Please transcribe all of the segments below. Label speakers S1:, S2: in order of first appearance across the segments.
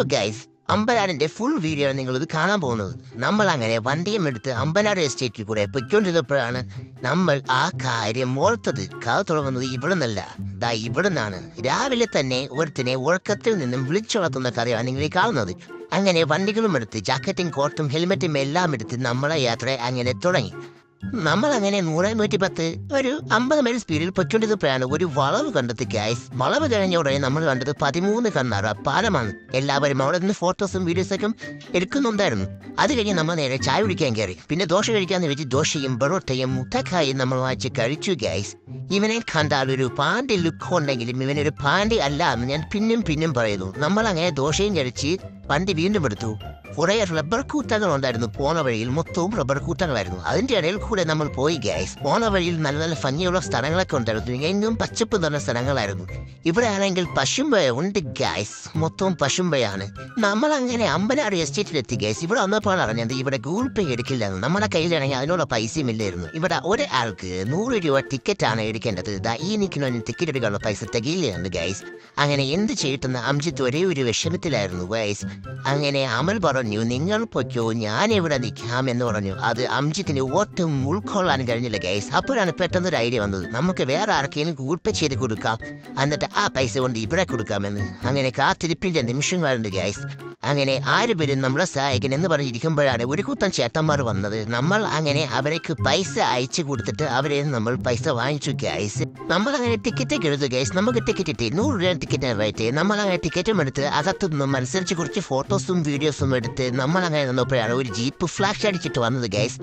S1: Hello guys അമ്പനാടിന്റെ full video നിങ്ങൾ ഇത് കാണാൻ പോകുന്നത്. നമ്മൾ അങ്ങനെ വണ്ടിയും എടുത്ത് അമ്പനാട് എസ്റ്റേറ്റിൽ കൂടെ പൊയ്ക്കൊണ്ടിരുന്നപ്പോഴാണ് നമ്മൾ ആ കാര്യം ഓർത്തത്. കഥ തുടങ്ങുന്നത് ഇവിടെ നിന്നല്ല ദാ ഇവിടെ നിന്നാണ് രാവിലെ തന്നെ ഒരുത്തിനെ ഉറക്കത്തിൽ നിന്നും വിളിച്ചുണർത്തുന്ന കഥയാണ് നിങ്ങൾ കാണുന്നത്. അങ്ങനെ വണ്ടികളും എടുത്ത് ജാക്കറ്റും കോട്ടും ഹെൽമെറ്റും എല്ലാം എടുത്ത് നമ്മളെ യാത്ര അങ്ങനെ തുടങ്ങി. നമ്മൾ അങ്ങനെ നൂറ് നൂറ്റി പത്ത് ഒരു അമ്പത് മൈൽ സ്പീഡിൽ പൊയ്ക്കൊണ്ടിരുന്നപ്പോഴാണ് ഒരു വളവ് കണ്ടെത്തി ഗൈസ് വളവ് കഴിഞ്ഞ ഉടനെ നമ്മൾ കണ്ടത് പതിമൂന്ന് കണ്ണാറ പാലമാണ്. എല്ലാവരും അവിടെ നിന്ന് ഫോട്ടോസും വീഡിയോസൊക്കെ എടുക്കുന്നുണ്ടായിരുന്നു. അത് കഴിഞ്ഞ് നമ്മൾ നേരെ ചായ കുടിക്കാൻ കയറി. പിന്നെ ദോശ കഴിക്കാന്ന് വെച്ച് ദോശയും ബറോട്ടയും മുട്ടക്കായും നമ്മൾ വാങ്ങിച്ച് കഴിച്ചു ഗൈസ് ഇവനെ കണ്ടാൽ ഒരു പാണ്ടി ലുക്ക് ഉണ്ടെങ്കിലും ഇവനൊരു പാണ്ടി അല്ല എന്ന് ഞാൻ പിന്നും പിന്നും പറയുന്നു. നമ്മൾ അങ്ങനെ ദോശയും കഴിച്ച് വണ്ടി വീണ്ടും എടുത്തു. കുറെ റബ്ബർ കൂട്ടങ്ങൾ ഉണ്ടായിരുന്നു പോണ വഴിയിൽ മൊത്തവും റബ്ബർ കൂട്ടങ്ങളായിരുന്നു. അതിന്റെ ഇടയിൽ കൂടെ നമ്മൾ പോയി ഗ്യാസ് പോണ വഴിയിൽ നല്ല നല്ല ഭംഗിയുള്ള സ്ഥലങ്ങളൊക്കെ ഉണ്ടായിരുന്നു. എങ്ങും പച്ചപ്പ് നിറഞ്ഞ സ്ഥലങ്ങളായിരുന്നു. ഇവിടെ ആണെങ്കിൽ പശുമ്പയ ഉണ്ട് ഗ്യാസ് മൊത്തവും പശുമ്പയാണ് നമ്മൾ അങ്ങനെ അമ്പനാട് എസ്റ്റേറ്റിൽ എത്തി ഗ്യാസ് ഇവിടെ വന്നപ്പോൾ അറിഞ്ഞത് ഇവിടെ ഗൂഗിൾ പേ എടുക്കില്ലെന്ന്. നമ്മുടെ കയ്യിലാണെങ്കിൽ അതിനുള്ള പൈസയും ഇല്ലായിരുന്നു. ഇവിടെ ഒരാൾക്ക് നൂറ് രൂപ ടിക്കറ്റ് ആണ് എടുക്കേണ്ടത്. ദാ ഈ നിൽക്കുന്ന ടിക്കറ്റ് എടുക്കാനുള്ള പൈസ തികയില്ലായിരുന്നു ഗൈസ് അങ്ങനെ എന്ത് ചെയ്തിട്ടെന്ന് അംജിത്ത് ഒരേ ഒരു വിഷമത്തിലായിരുന്നു ഗൈസ് അങ്ങനെ അമൽ പറഞ്ഞു നിങ്ങൾ പൊയ്ക്കോ ഞാൻ ഇവിടെ നിൽക്കാം എന്ന് പറഞ്ഞു. അത് അംജിത്തിന് ഒട്ടും ഉൾക്കൊള്ളാൻ കഴിഞ്ഞില്ല ഗൈസ് അപ്പോഴാണ് പെട്ടെന്ന് ഒരു ഐഡിയ വന്നത്. നമുക്ക് വേറെ ആർക്കെങ്കിലും ഗൂഗിൾ പേ ചെയ്ത് കൊടുക്കാം. എന്നിട്ട് ആ പൈസ കൊണ്ട് ഇവിടെ കൊടുക്കാമെന്ന്. അങ്ങനെ കാത്തിരിപ്പിന്റെ നിമിഷങ്ങളുണ്ട് ഗൈസ് അങ്ങനെ ആര് പേരും നമ്മളെ സഹായിക്കാൻ എന്ന് പറഞ്ഞിരിക്കുമ്പോഴാണ് ഒരു കൂട്ടം ചേട്ടന്മാർ വന്നത്. നമ്മൾ അങ്ങനെ അവർക്ക് പൈസ അയച്ചു കൊടുത്തിട്ട് അവരെ നമ്മൾ പൈസ വാങ്ങിച്ചു ഗൈസ് നമ്മൾ അങ്ങനെ ടിക്കറ്റ് എടുത്തു ഗൈസ് നമുക്ക് ടിക്കറ്റ് കിട്ടി. നൂറ് രൂപ ടിക്കറ്റ് റേറ്റ് നമ്മൾ അങ്ങനെ ടിക്കറ്റും എടുത്ത് അകത്തു നിന്നും അനുസരിച്ച് കുറച്ച് ഫോട്ടോസും വീഡിയോസും എടുത്ത് നമ്മൾ അങ്ങനെ നിന്നപ്പോഴാണ് ഒരു ജീപ്പ് ഫ്ലാഷ് അടിച്ചിട്ട് വന്നത് ഗൈസ്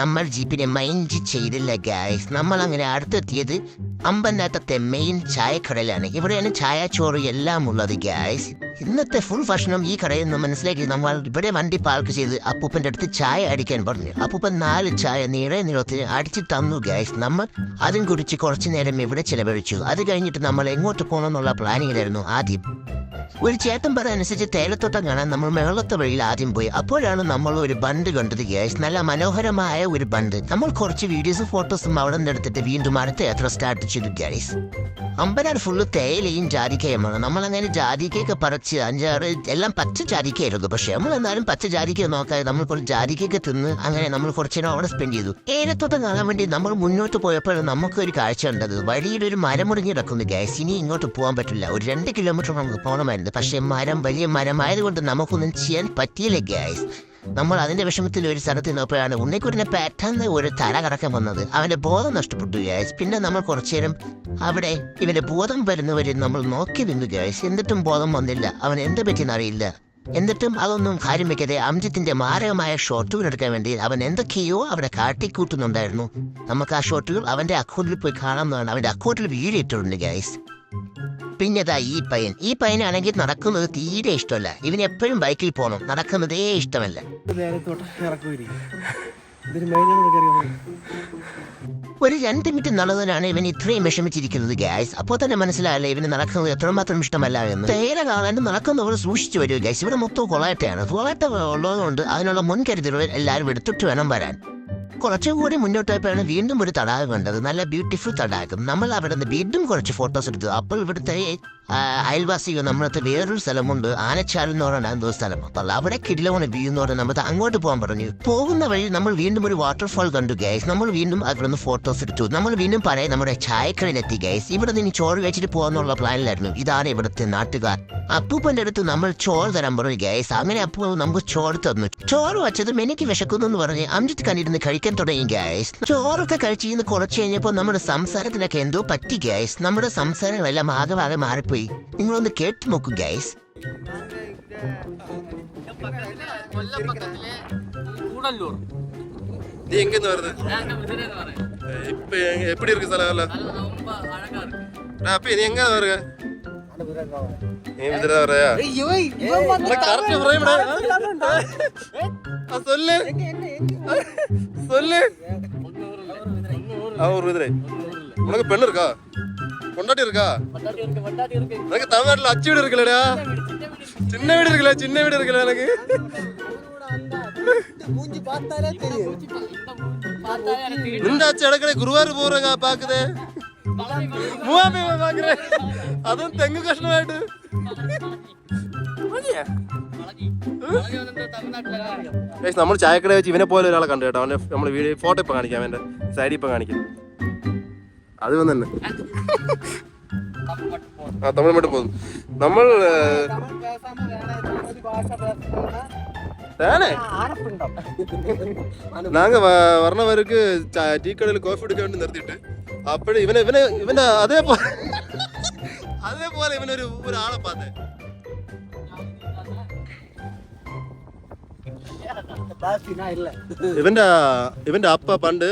S1: നമ്മൾ ജീപ്പിനെ മൈൻഡ് ചെയ്തില്ല ഗൈസ് നമ്മൾ അങ്ങനെ അടുത്തെത്തിയത് അമ്പനാട്ടത്തെ മെയിൻ ചായക്കടയിലാണ്. ഇവിടെയാണ് ചായ ചോറ് എല്ലാം ഉള്ളത് ഗ്യാസ് ഇന്നത്തെ ഫുൾ ഭക്ഷണം ഈ കടയിൽ നിന്ന് മനസ്സിലാക്കി നമ്മൾ ഇവിടെ വണ്ടി പാർക്ക് ചെയ്ത് അപ്പൂപ്പന്റെ അടുത്ത് ചായ അടിക്കാൻ പറഞ്ഞു. അപ്പൂപ്പൻ നാല് ചായ നീളെ നീളത്തിന് അടിച്ചു തന്നു ഗ്യാസ് നമ്മൾ അതും കുടിച്ച് കുറച്ചു നേരം ഇവിടെ ചിലവഴിച്ചു. അത് കഴിഞ്ഞിട്ട് നമ്മൾ എങ്ങോട്ട് പോകണമെന്നുള്ള പ്ലാനിങ്ങിലായിരുന്നു ആദ്യം. ഒരു ചേട്ടൻ പറയുന്നതനുസരിച്ച് തേയിലത്തോട്ടം കാണാൻ നമ്മൾ മേളത്തെ വഴിയിൽ ആദ്യം പോയി. അപ്പോഴാണ് നമ്മൾ ഒരു ബണ്ട് കണ്ടത് ഗ്യാസ് നല്ല മനോഹരമായ ഒരു ബണ്ട്. നമ്മൾ കുറച്ച് വീഡിയോസും ഫോട്ടോസും അവിടെ നിന്ന് എടുത്തിട്ട് വീണ്ടും അടുത്ത യാത്ര സ്റ്റാർട്ട് ചെയ്തു ഗ്യാസ് അമ്പനാട് ഫുള്ള് തേയിലയും ജാതിക്കയുമാണ്. നമ്മൾ അങ്ങനെ ജാതിക്കയൊക്കെ പറിച്ച് അഞ്ചാറ് എല്ലാം പച്ച ജാതിക്കയായിരുന്നു. പക്ഷെ നമ്മൾ എന്നാലും പച്ച ജാതിക്ക നോക്കാതെ നമ്മൾ കുറച്ച് ജാതിക്കയൊക്കെ തിന്ന് അങ്ങനെ നമ്മൾ കുറച്ച് നേരം അവിടെ സ്പെൻഡ് ചെയ്തു. ഏലത്തോട്ടം കാണാൻ വേണ്ടി നമ്മൾ മുന്നോട്ട് പോയപ്പോൾ നമുക്ക് ഒരു കാഴ്ച ഉണ്ടത് വഴിയിൽ ഒരു മരം കിടക്കുന്നു ഗ്യാസ് ഇനി ഇങ്ങോട്ട് പോകാൻ പറ്റില്ല. ഒരു രണ്ട് കിലോമീറ്റർ നമുക്ക് പോകണമായിരുന്നു പക്ഷെ മരം വലിയ മരമായതുകൊണ്ട് നമുക്കൊന്നും ചെയ്യാൻ പറ്റിയില്ല ഗ്യാസ് നമ്മൾ അതിന്റെ വിഷമത്തിൽ ഒരു സ്ഥലത്ത് നിന്നപ്പോഴാണ് ഉണ്ണിക്കുരിനെ പെട്ടെന്ന് ഒരു തല കറക്കം വന്നത്. അവന്റെ ബോധം നഷ്ടപ്പെട്ടു ഗ്യാസ് പിന്നെ നമ്മൾ കുറച്ചേരം അവിടെ ഇവന്റെ ബോധം വരുന്നവരെ നമ്മൾ നോക്കി നിന്നു ഗ്യാസ് എന്നിട്ടും ബോധം വന്നില്ല. അവൻ എന്ത് പറ്റിയെന്ന് അറിയില്ല. എന്നിട്ടും അതൊന്നും കാര്യം വെക്കാതെ അംജിത്തിന്റെ മാരകമായ ഷോട്ടുകൾ എടുക്കാൻ വേണ്ടി അവൻ എന്തൊക്കെയോ അവിടെ കാട്ടിക്കൂട്ടുന്നുണ്ടായിരുന്നു. നമുക്ക് ആ ഷോട്ടുകൾ അവന്റെ അക്കൗണ്ടിൽ പോയി കാണാമെന്നാണ് അവന്റെ അക്കൗണ്ടിൽ വീഡിയോ ഇട്ടിട്ടുണ്ട് ഗ്യാസ് പിന്നെ ഇതാ ഈ പയ്യൻ. ഈ പയ്യനാണെങ്കിൽ നടക്കുന്നത് തീരെ ഇഷ്ടമല്ല. ഇവന് എപ്പോഴും ബൈക്കിൽ പോകണം നടക്കുന്നതേ ഇഷ്ടമല്ല. ഒരു രണ്ട് മിനിറ്റ് നടന്നതിനാണ് ഇവൻ ഇത്രയും വിഷമിച്ചിരിക്കുന്നത് ഗ്യാസ് അപ്പോൾ തന്നെ മനസ്സിലായല്ലേ ഇവന് നടക്കുന്നത് എത്രമാത്രം ഇഷ്ടമല്ല എന്ന്. തേയില കാണാൻ നടക്കുന്നവർ സൂക്ഷിച്ചു വരിക ഗ്യാസ് ഇവിടെ മൊത്തം കൊളാട്ടയാണ് കൊളാട്ട ഉള്ളതുകൊണ്ട് അതിനുള്ള മുൻകരുതലുകൾ എല്ലാവരും എടുത്തിട്ട് വേണം വരാൻ. കുറച്ചുകൂടി മുന്നോട്ടായപ്പോഴാണ് വീണ്ടും ഒരു തടാകം കണ്ടത്. നല്ല ബ്യൂട്ടിഫുൾ തടാകം. നമ്മൾ അവിടെ നിന്ന് വീണ്ടും കുറച്ച് ഫോട്ടോസ് എടുത്തു. അപ്പോൾ ഇവിടുത്തെ അയൽവാസികൾ നമ്മളത്തെ വേറൊരു സ്ഥലമുണ്ട്. ആനച്ചാൽ എന്ന് പറയുന്ന എന്തോ സ്ഥലം. അപ്പോൾ അവിടെ കിടിലമാണ് വ്യൂ എന്ന് പറഞ്ഞാൽ നമ്മൾ അങ്ങോട്ട് പോകാൻ പറഞ്ഞു. പോകുന്ന വഴി നമ്മൾ വീണ്ടും ഒരു വാട്ടർഫാൾ കണ്ടു ഗൈസ് നമ്മൾ വീണ്ടും അവിടെ നിന്ന് ഫോട്ടോസ് എടുത്തു. നമ്മൾ വീണ്ടും പറയാം നമ്മുടെ ചായക്കടയിലെത്തി ഗൈസ് ഇവിടെ നിന്ന് ചോറ് കഴിച്ചിട്ട് പോകാന്നുള്ള പ്ലാനിലായിരുന്നു ഇതാണ് ഇവിടുത്തെ നാട്ടുകാർ. അപ്പൂപ്പന്റെ അടുത്ത് നമ്മൾ ചോറ് തരാൻ പറഞ്ഞു ഗൈസ് അങ്ങനെ അപ്പൂ നമുക്ക് ചോറ് തന്നു. ചോറ് വച്ചതും എനിക്ക് വിശക്കുന്നു എന്ന് പറഞ്ഞ് അംജിത് കണ്ടിരുന്ന് കഴിക്കാൻ തുടങ്ങി ഗൈസ് ചോറൊക്കെ കഴിച്ചിരുന്ന് കുറച്ച് കഴിഞ്ഞപ്പോൾ നമ്മുടെ സംസാരത്തിനൊക്കെ എന്തോ പറ്റി ഗൈസ് നമ്മുടെ സംസാരങ്ങളെല്ലാം ആകെ ആകെ മാറിപ്പോയി. போய் நீங்களும் வந்து
S2: கேட்டு
S3: நோக்கு கைஸ் கூடலூர். வருது இப்போ எப்படி இருக்கு
S2: சில நான்
S3: அப்போ நீ எங்கே வருங்க நீ விதிரா வரையா? சொல்லு. சொல்லு. அவர் உனக்கு பெண் இருக்கா? கொண்டாட்டி இருக்கா
S2: வட்டாட்டி இருக்கு வட்டாட்டி இருக்கு
S3: எனக்கு தமிழ்நாட்டுல அச்சு வீடு இருக்குல்லடா சின்ன வீடு இருக்குல்ல சின்ன வீடு இருக்குல்ல எனக்கு
S4: மூஞ்சி பார்த்தாலே தெரியும்
S2: இந்த பார்த்தாலே எனக்கு தெரியும்.
S3: നിന്റെ അച്ഛൻ ഇടയ്ക്കിടെ ഗുരുവായൂർ പോറങ്ങ പാക്കുതേ മൂവാമ്പി പാക്കുറേ അതും തെങ്ങ് കഷ്ണമായിട്ട്
S2: വളഞ്ഞി വളഞ്ഞി വന്നിട്ട് തമിഴ്നാട്ടിലെ അറിയാം
S3: ഗൈസ് നമ്മൾ ചായക്കട വെച്ച് ഇവനെ പോലെ ഒരാളെ കണ്ടു കേട്ടോ അവന്റെ നമ്മൾ വീഡിയോ ഫോട്ടോ ഇപ്പൊ കാണിക്കാം അവന്റെ സൈഡിൽ ഇപ്പൊ കാണിക്കാം അത് വന്ന് തന്നെ ആ തമിഴ് മട്ടും പോകുന്നു നമ്മൾ ഏഹ്,
S4: தமிழ் பேசாம வேற ஏதாவது பாஷை பேசணும்னா
S3: തേനെ
S4: ஆரப்பிண்டம்
S3: നാങ്ക വ- വരണവർക്ക് ചാ- ടീ കടയിൽ കോഫി കുടിക്കാൻ വേണ്ടി നിർത്തിയിട്ട് അപ്പോഴും ഇവനെ ഇവനെ
S4: இவன்ட
S3: ഇവന്റെ അപ്പ പണ്ട്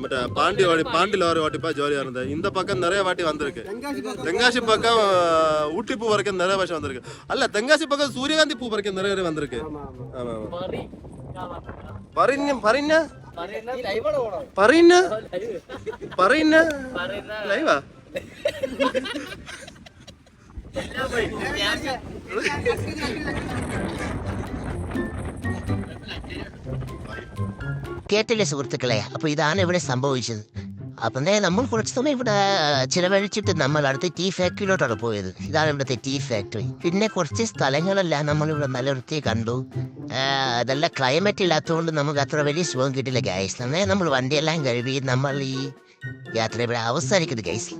S3: മറ്റേ പാണ്ടി ഓടി வர ഓരോ ഓട്ടിപ്പാ ജോലി വരുന്നത് இந்த பக்கம் நிறைய வாட்டி வந்திருக்கு தெங்காசி பக்கம் ஊட்டி பூ வரைக்கும் நிறைய வருஷம் வந்திருக்கு அல்ல தெங்காசி பக்கம் சூரியகாந்தி பூ வரைக்கும் நிறைய வந்திருக்கு
S4: ஆமா பரின்னு
S3: பரின்ன பரின்ன
S2: பரின்ன
S3: லைவா
S1: കേട്ടില്ലേ സുഹൃത്തുക്കളെ? അപ്പൊ ഇതാണ് ഇവിടെ സംഭവിച്ചത്. അപ്പം നമ്മൾ കുറച്ച് സമയം ഇവിടെ ചിലവഴിച്ചിട്ട് നമ്മൾ അടുത്ത് ടീ ഫാക്ടറിയിലോട്ടാണ് പോയത്. ഇതാണ് ഇവിടുത്തെ ടീ ഫാക്ടറി പിന്നെ കുറച്ച് സ്ഥലങ്ങളെല്ലാം നമ്മൾ ഇവിടെ നല്ല വൃത്തി കണ്ടു നല്ല ക്ലൈമറ്റ് ഇല്ലാത്തതുകൊണ്ട് നമുക്ക് അത്ര വലിയ സുഖം കിട്ടില്ല ഗൈസ് അന്നേ നമ്മൾ വണ്ടിയെല്ലാം കഴുകി നമ്മൾ ഈ യാത്ര ഇവിടെ അവസാനിക്കുന്നത് ഗൈസ്